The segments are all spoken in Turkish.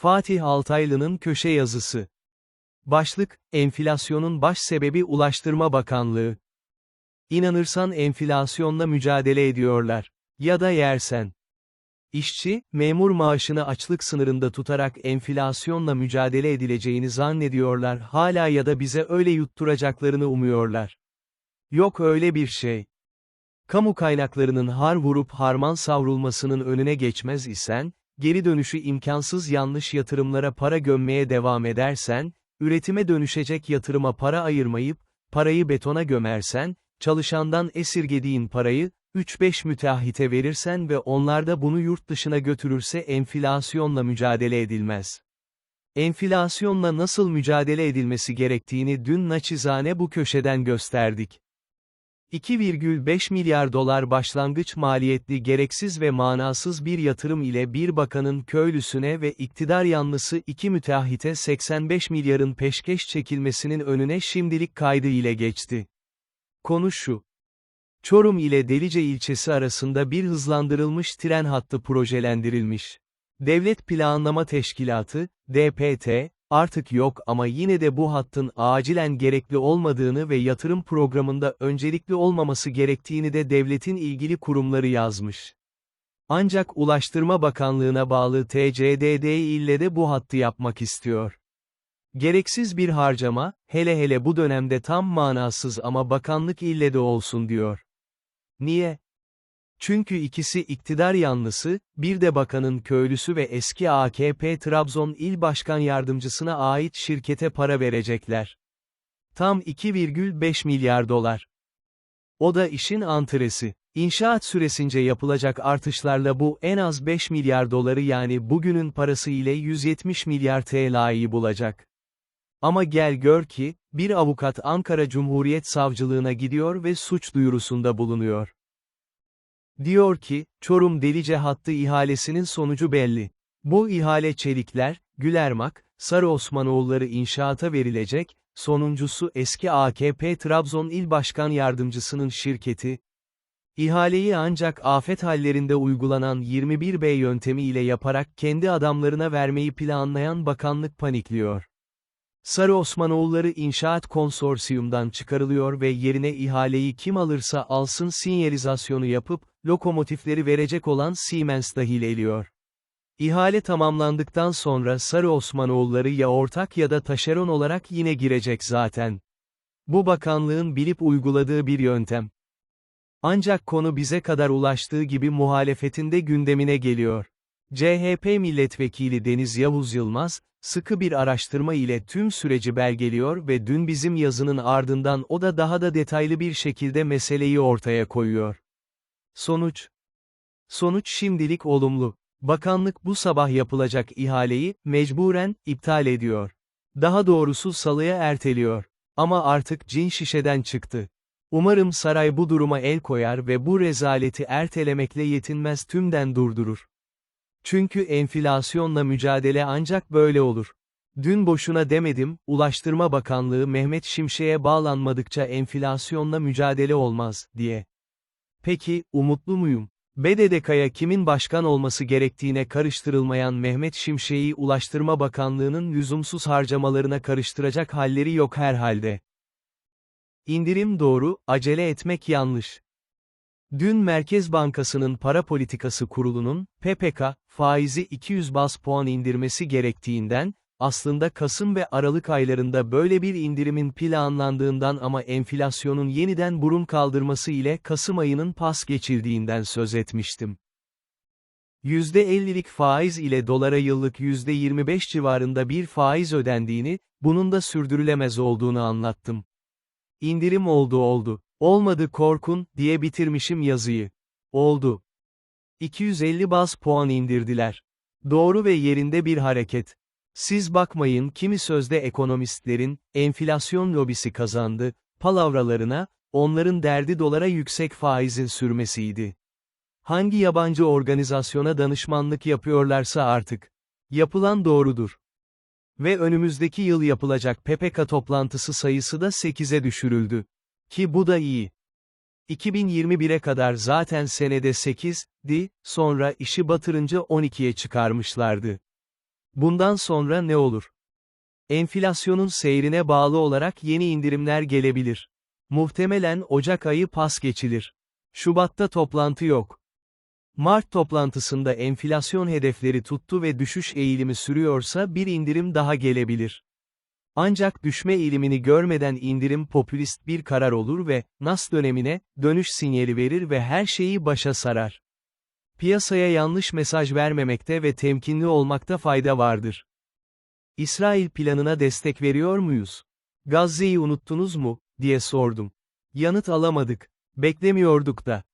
Fatih Altaylı'nın köşe yazısı. Başlık, enflasyonun baş sebebi Ulaştırma Bakanlığı. İnanırsan enflasyonla mücadele ediyorlar. Ya da yersen. İşçi, memur maaşını açlık sınırında tutarak enflasyonla mücadele edileceğini zannediyorlar hala ya da bize öyle yutturacaklarını umuyorlar. Yok öyle bir şey. Kamu kaynaklarının har vurup harman savrulmasının önüne geçmez isen, geri dönüşü imkansız yanlış yatırımlara para gömmeye devam edersen, üretime dönüşecek yatırıma para ayırmayıp, parayı betona gömersen, çalışandan esirgediğin parayı, 3-5 müteahhite verirsen ve onlar da bunu yurt dışına götürürse enflasyonla mücadele edilmez. Enflasyonla nasıl mücadele edilmesi gerektiğini dün naçizane bu köşeden gösterdik. 2,5 milyar dolar başlangıç maliyetli gereksiz ve manasız bir yatırım ile bir bakanın köylüsüne ve iktidar yanlısı iki müteahhite 85 milyarın peşkeş çekilmesinin önüne şimdilik kaydı ile geçti. Konu şu. Çorum ile Delice ilçesi arasında bir hızlandırılmış tren hattı projelendirilmiş. Devlet Planlama Teşkilatı, DPT, artık yok ama yine de bu hattın acilen gerekli olmadığını ve yatırım programında öncelikli olmaması gerektiğini de devletin ilgili kurumları yazmış. Ancak Ulaştırma Bakanlığı'na bağlı TCDD ile de bu hattı yapmak istiyor. Gereksiz bir harcama, hele hele bu dönemde tam manasız ama bakanlık ille de olsun diyor. Niye? Çünkü ikisi iktidar yanlısı, bir de bakanın köylüsü ve eski AKP Trabzon İl Başkan Yardımcısına ait şirkete para verecekler. Tam 2,5 milyar dolar. O da işin antresi. İnşaat süresince yapılacak artışlarla bu en az 5 milyar doları yani bugünün parası ile 170 milyar TL'yi bulacak. Ama gel gör ki, bir avukat Ankara Cumhuriyet Savcılığına gidiyor ve suç duyurusunda bulunuyor. Diyor ki, Çorum Delice hattı ihalesinin sonucu belli. Bu ihale Çelikler, Gülermak, Sarı Osmanoğulları inşaata verilecek, sonuncusu eski AKP Trabzon İl Başkan Yardımcısının şirketi. İhaleyi ancak afet hallerinde uygulanan 21B yöntemi ile yaparak kendi adamlarına vermeyi planlayan bakanlık panikliyor. Sarı Osmanoğulları İnşaat Konsorsiyum'dan çıkarılıyor ve yerine ihaleyi kim alırsa alsın sinyalizasyonu yapıp, lokomotifleri verecek olan Siemens dahil ediyor. İhale tamamlandıktan sonra Sarı Osmanoğulları ya ortak ya da taşeron olarak yine girecek zaten. Bu bakanlığın bilip uyguladığı bir yöntem. Ancak konu bize kadar ulaştığı gibi muhalefetinde gündemine geliyor. CHP milletvekili Deniz Yavuz Yılmaz, sıkı bir araştırma ile tüm süreci belgeliyor ve dün bizim yazının ardından o da daha da detaylı bir şekilde meseleyi ortaya koyuyor. Sonuç Sonuç şimdilik olumlu. Bakanlık bu sabah yapılacak ihaleyi, mecburen, iptal ediyor. Daha doğrusu salıya erteliyor. Ama artık cin şişeden çıktı. Umarım saray bu duruma el koyar ve bu rezaleti ertelemekle yetinmez tümden durdurur. Çünkü enflasyonla mücadele ancak böyle olur. Dün boşuna demedim, Ulaştırma Bakanlığı Mehmet Şimşek'e bağlanmadıkça enflasyonla mücadele olmaz, diye. Peki, umutlu muyum? BDDK'ya kimin başkan olması gerektiğine karıştırılmayan Mehmet Şimşek'i Ulaştırma Bakanlığı'nın lüzumsuz harcamalarına karıştıracak halleri yok herhalde. İndirim doğru, acele etmek yanlış. Dün Merkez Bankası'nın Para Politikası Kurulu'nun, PPK, faizi 200 bas puan indirmesi gerektiğinden, aslında Kasım ve Aralık aylarında böyle bir indirimin planlandığından ama enflasyonun yeniden burun kaldırması ile Kasım ayının pas geçirdiğinden söz etmiştim. %50'lik faiz ile dolara yıllık %25 civarında bir faiz ödendiğini, bunun da sürdürülemez olduğunu anlattım. İndirim oldu oldu. Olmadı korkun, diye bitirmişim yazıyı. Oldu. 250 bas puan indirdiler. Doğru ve yerinde bir hareket. Siz bakmayın kimi sözde ekonomistlerin, enflasyon lobisi kazandı, palavralarına, onların derdi dolara yüksek faizin sürmesiydi. Hangi yabancı organizasyona danışmanlık yapıyorlarsa artık. Yapılan doğrudur. Ve önümüzdeki yıl yapılacak PPK toplantısı sayısı da 8'e düşürüldü. Ki bu da iyi. 2021'e kadar zaten senede 8'di, sonra işi batırınca 12'ye çıkarmışlardı. Bundan sonra ne olur? Enflasyonun seyrine bağlı olarak yeni indirimler gelebilir. Muhtemelen Ocak ayı pas geçilir. Şubat'ta toplantı yok. Mart toplantısında enflasyon hedefleri tuttu ve düşüş eğilimi sürüyorsa bir indirim daha gelebilir. Ancak düşme eğilimini görmeden indirim popülist bir karar olur ve, Nas dönemine, dönüş sinyali verir ve her şeyi başa sarar. Piyasaya yanlış mesaj vermemekte ve temkinli olmakta fayda vardır. İsrail planına destek veriyor muyuz? Gazze'yi unuttunuz mu, diye sordum. Yanıt alamadık. Beklemiyorduk da.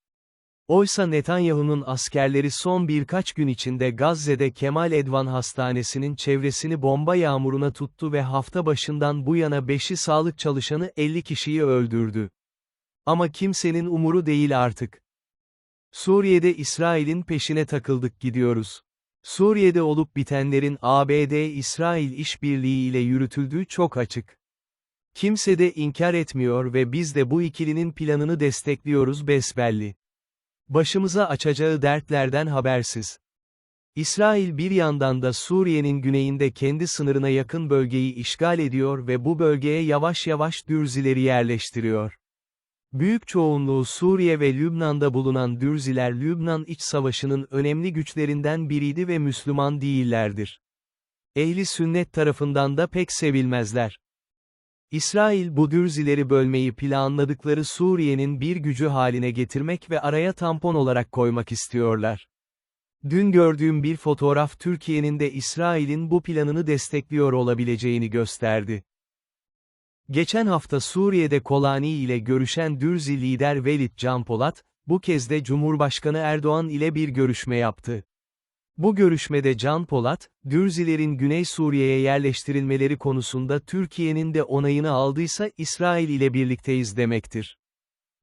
Oysa Netanyahu'nun askerleri son birkaç gün içinde Gazze'de Kemal Edvan Hastanesi'nin çevresini bomba yağmuruna tuttu ve hafta başından bu yana 5'i sağlık çalışanı 50 kişiyi öldürdü. Ama kimsenin umuru değil artık. Suriye'de İsrail'in peşine takıldık gidiyoruz. Suriye'de olup bitenlerin ABD-İsrail işbirliği ile yürütüldüğü çok açık. Kimse de inkar etmiyor ve biz de bu ikilinin planını destekliyoruz besbelli. Başımıza açacağı dertlerden habersiz. İsrail bir yandan da Suriye'nin güneyinde kendi sınırına yakın bölgeyi işgal ediyor ve bu bölgeye yavaş yavaş dürzileri yerleştiriyor. Büyük çoğunluğu Suriye ve Lübnan'da bulunan Dürziler Lübnan iç savaşının önemli güçlerinden biriydi ve Müslüman değillerdir. Ehli sünnet tarafından da pek sevilmezler. İsrail bu Dürzileri bölmeyi planladıkları Suriye'nin bir gücü haline getirmek ve araya tampon olarak koymak istiyorlar. Dün gördüğüm bir fotoğraf Türkiye'nin de İsrail'in bu planını destekliyor olabileceğini gösterdi. Geçen hafta Suriye'de Kolani ile görüşen Dürzi lider Velid Can Polat, bu kez de Cumhurbaşkanı Erdoğan ile bir görüşme yaptı. Bu görüşmede Can Polat, Dürzilerin Güney Suriye'ye yerleştirilmeleri konusunda Türkiye'nin de onayını aldıysa İsrail ile birlikteyiz demektir.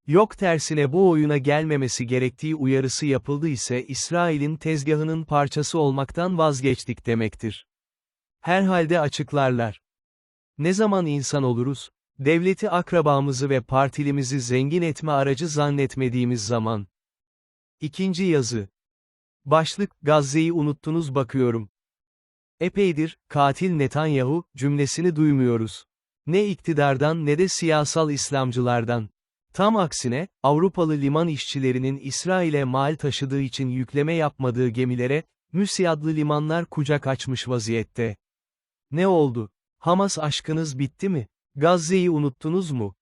Yok tersine bu oyuna gelmemesi gerektiği uyarısı yapıldı ise İsrail'in tezgahının parçası olmaktan vazgeçtik demektir. Herhalde açıklarlar. Ne zaman insan oluruz? Devleti akrabamızı ve partilimizi zengin etme aracı zannetmediğimiz zaman. İkinci yazı. Başlık, Gazze'yi unuttunuz bakıyorum. Epeydir, katil Netanyahu, cümlesini duymuyoruz. Ne iktidardan ne de siyasal İslamcılardan. Tam aksine, Avrupalı liman işçilerinin İsrail'e mal taşıdığı için yükleme yapmadığı gemilere, Müsi adlı limanlar kucak açmış vaziyette. Ne oldu? Hamas aşkınız bitti mi? Gazze'yi unuttunuz mu?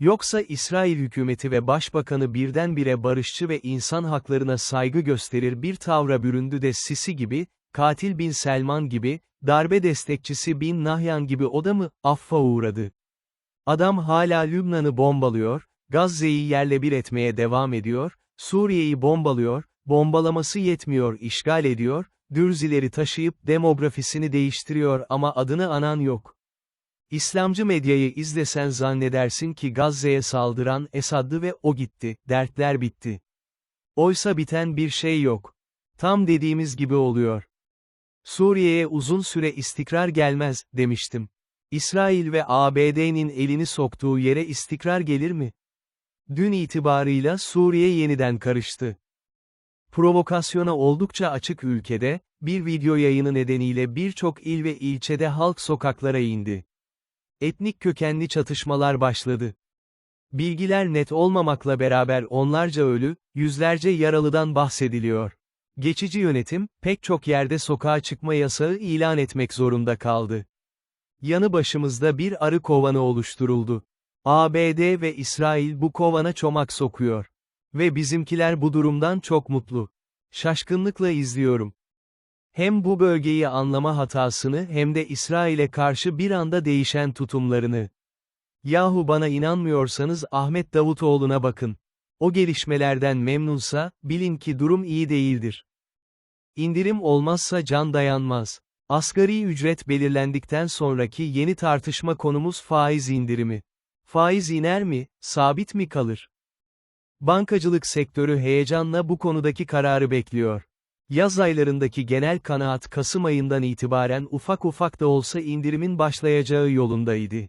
Yoksa İsrail hükümeti ve başbakanı birdenbire barışçı ve insan haklarına saygı gösterir bir tavra büründü de Sisi gibi, katil bin Selman gibi, darbe destekçisi bin Nahyan gibi o da mı, affa uğradı? Adam hala Lübnan'ı bombalıyor, Gazze'yi yerle bir etmeye devam ediyor, Suriye'yi bombalıyor, bombalaması yetmiyor işgal ediyor, Dürzileri taşıyıp demografisini değiştiriyor ama adını anan yok. İslamcı medyayı izlesen zannedersin ki Gazze'ye saldıran Esad'dı ve o gitti, dertler bitti. Oysa biten bir şey yok. Tam dediğimiz gibi oluyor. Suriye'ye uzun süre istikrar gelmez, demiştim. İsrail ve ABD'nin elini soktuğu yere istikrar gelir mi? Dün itibarıyla Suriye yeniden karıştı. Provokasyona oldukça açık ülkede, bir video yayını nedeniyle birçok il ve ilçede halk sokaklara indi. Etnik kökenli çatışmalar başladı. Bilgiler net olmamakla beraber onlarca ölü, yüzlerce yaralıdan bahsediliyor. Geçici yönetim, pek çok yerde sokağa çıkma yasağı ilan etmek zorunda kaldı. Yanı başımızda bir arı kovanı oluşturuldu. ABD ve İsrail bu kovana çomak sokuyor. Ve bizimkiler bu durumdan çok mutlu. Şaşkınlıkla izliyorum. Hem bu bölgeyi anlama hatasını hem de İsrail'e karşı bir anda değişen tutumlarını. Yahu bana inanmıyorsanız Ahmet Davutoğlu'na bakın. O gelişmelerden memnunsa, bilin ki durum iyi değildir. İndirim olmazsa can dayanmaz. Asgari ücret belirlendikten sonraki yeni tartışma konumuz faiz indirimi. Faiz iner mi, sabit mi kalır? Bankacılık sektörü heyecanla bu konudaki kararı bekliyor. Yaz aylarındaki genel kanaat Kasım ayından itibaren ufak ufak da olsa indirimin başlayacağı yolundaydı.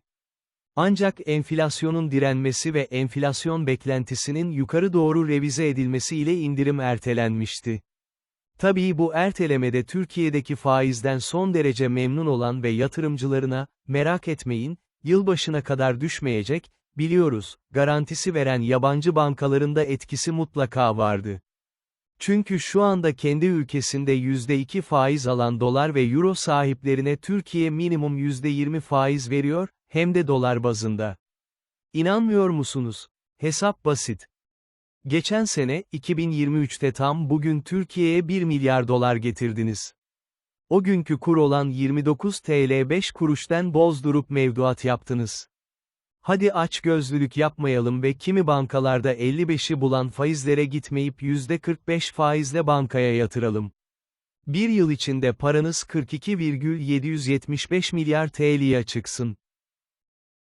Ancak enflasyonun direnmesi ve enflasyon beklentisinin yukarı doğru revize edilmesi ile indirim ertelenmişti. Tabii bu ertelemede Türkiye'deki faizden son derece memnun olan ve yatırımcılarına, merak etmeyin, yılbaşına kadar düşmeyecek, biliyoruz, garantisi veren yabancı bankalarında etkisi mutlaka vardı. Çünkü şu anda kendi ülkesinde %2 faiz alan dolar ve euro sahiplerine Türkiye minimum %20 faiz veriyor, hem de dolar bazında. İnanmıyor musunuz? Hesap basit. Geçen sene, 2023'te tam bugün Türkiye'ye 1 milyar dolar getirdiniz. O günkü kur olan 29 TL 5 kuruşten bozdurup mevduat yaptınız. Hadi aç gözlülük yapmayalım ve kimi bankalarda 55'i bulan faizlere gitmeyip %45 faizle bankaya yatıralım. Bir yıl içinde paranız 42,775 milyar TL'ye çıksın.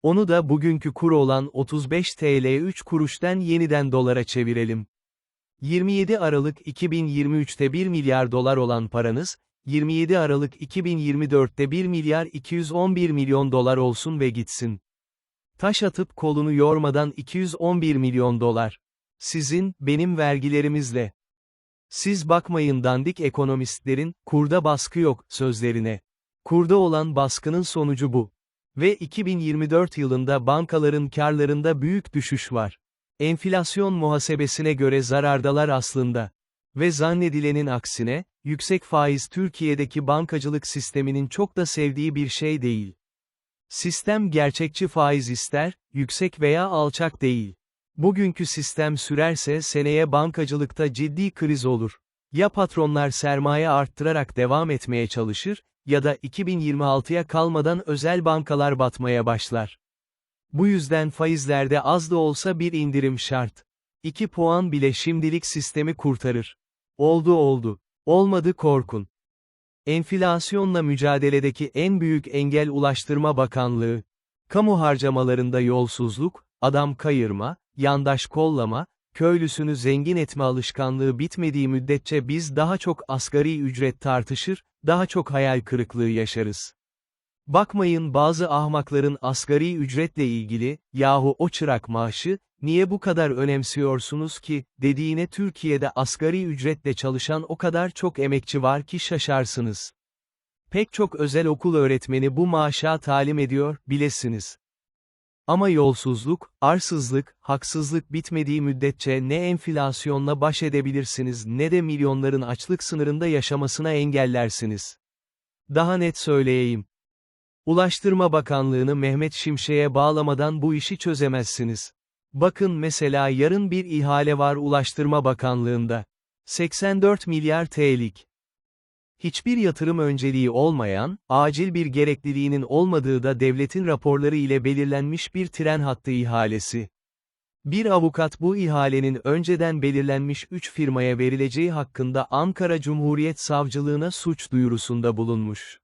Onu da bugünkü kur olan 35 TL 3 kuruşten yeniden dolara çevirelim. 27 Aralık 2023'te 1 milyar dolar olan paranız, 27 Aralık 2024'te 1 milyar 211 milyon dolar olsun ve gitsin. Taş atıp kolunu yormadan 211 milyon dolar. Sizin, benim vergilerimizle. Siz bakmayın dandik ekonomistlerin, kurda baskı yok, sözlerine. Kurda olan baskının sonucu bu. Ve 2024 yılında bankaların karlarında büyük düşüş var. Enflasyon muhasebesine göre zarardalar aslında. Ve zannedilenin aksine, yüksek faiz Türkiye'deki bankacılık sisteminin çok da sevdiği bir şey değil. Sistem gerçekçi faiz ister, yüksek veya alçak değil. Bugünkü sistem sürerse seneye bankacılıkta ciddi kriz olur. Ya patronlar sermaye arttırarak devam etmeye çalışır, ya da 2026'ya kalmadan özel bankalar batmaya başlar. Bu yüzden faizlerde az da olsa bir indirim şart. 2 puan bile şimdilik sistemi kurtarır. Oldu oldu. Olmadı korkun. Enflasyonla mücadeledeki en büyük engel Ulaştırma Bakanlığı. Kamu harcamalarında yolsuzluk, adam kayırma, yandaş kollama, köylüsünü zengin etme alışkanlığı bitmediği müddetçe biz daha çok asgari ücret tartışır, daha çok hayal kırıklığı yaşarız. Bakmayın bazı ahmakların asgari ücretle ilgili, yahu o çırak maaşı, niye bu kadar önemsiyorsunuz ki, dediğine Türkiye'de asgari ücretle çalışan o kadar çok emekçi var ki şaşarsınız. Pek çok özel okul öğretmeni bu maaşa talim ediyor, bilesiniz. Ama yolsuzluk, arsızlık, haksızlık bitmediği müddetçe ne enflasyonla baş edebilirsiniz ne de milyonların açlık sınırında yaşamasına engellersiniz. Daha net söyleyeyim. Ulaştırma Bakanlığı'nı Mehmet Şimşek'e bağlamadan bu işi çözemezsiniz. Bakın mesela yarın bir ihale var Ulaştırma Bakanlığı'nda. 84 milyar TL'lik. Hiçbir yatırım önceliği olmayan, acil bir gerekliliğinin olmadığı da devletin raporları ile belirlenmiş bir tren hattı ihalesi. Bir avukat bu ihalenin önceden belirlenmiş 3 firmaya verileceği hakkında Ankara Cumhuriyet Savcılığına suç duyurusunda bulunmuş.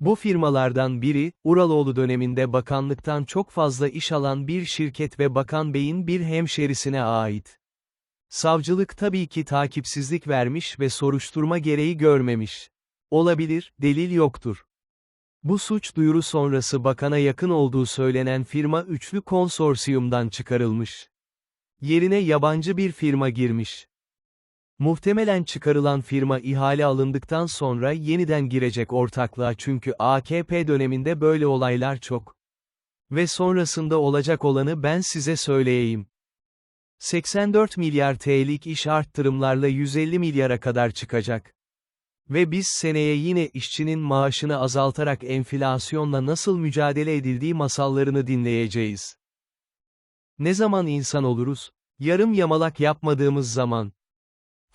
Bu firmalardan biri, Uraloğlu döneminde bakanlıktan çok fazla iş alan bir şirket ve Bakan Bey'in bir hemşerisine ait. Savcılık tabii ki takipsizlik vermiş ve soruşturma gereği görmemiş. Olabilir, delil yoktur. Bu suç duyuru sonrası bakana yakın olduğu söylenen firma üçlü konsorsiyumdan çıkarılmış. Yerine yabancı bir firma girmiş. Muhtemelen çıkarılan firma ihale alındıktan sonra yeniden girecek ortaklığa çünkü AKP döneminde böyle olaylar çok. Ve sonrasında olacak olanı ben size söyleyeyim. 84 milyar TL'lik iş arttırımlarla 150 milyara kadar çıkacak. Ve biz seneye yine işçinin maaşını azaltarak enflasyonla nasıl mücadele edildiği masallarını dinleyeceğiz. Ne zaman insan oluruz? Yarım yamalak yapmadığımız zaman.